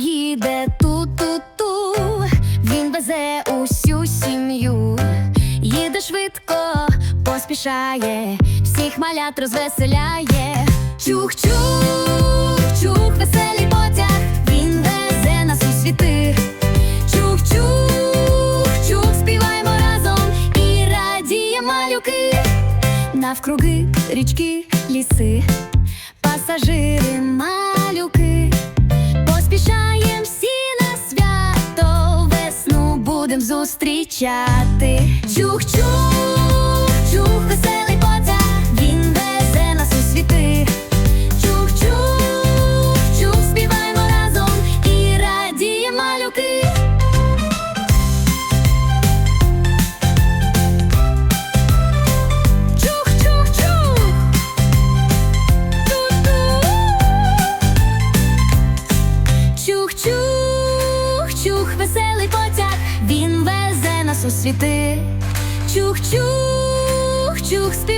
їде ту-ту-ту, він везе усю сім'ю, їде швидко, поспішає, всіх малят розвеселяє, чух-чух, чух, веселий потяг, він везе нас у світи, чух-чух, чух, співаємо разом і радіє малюки, навкруги, річки, ліси, пасажири. Будем зустрічати. Чух-чух, чух, веселий потяг, він везе нас у світи. Чух-чух, чух, співаймо разом і радіє малюки. Чух-чух-чух. Ту-ту. Чух-чух, чух, веселий потяг, він везе нас у світи. Чух-чух, чух, разом